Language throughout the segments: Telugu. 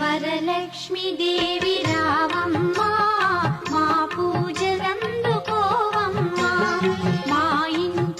వరలక్ష్మి దేవి రావమ్మా మా పూజలందుకోవమ్మా. మా ఇంటి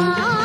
Oh.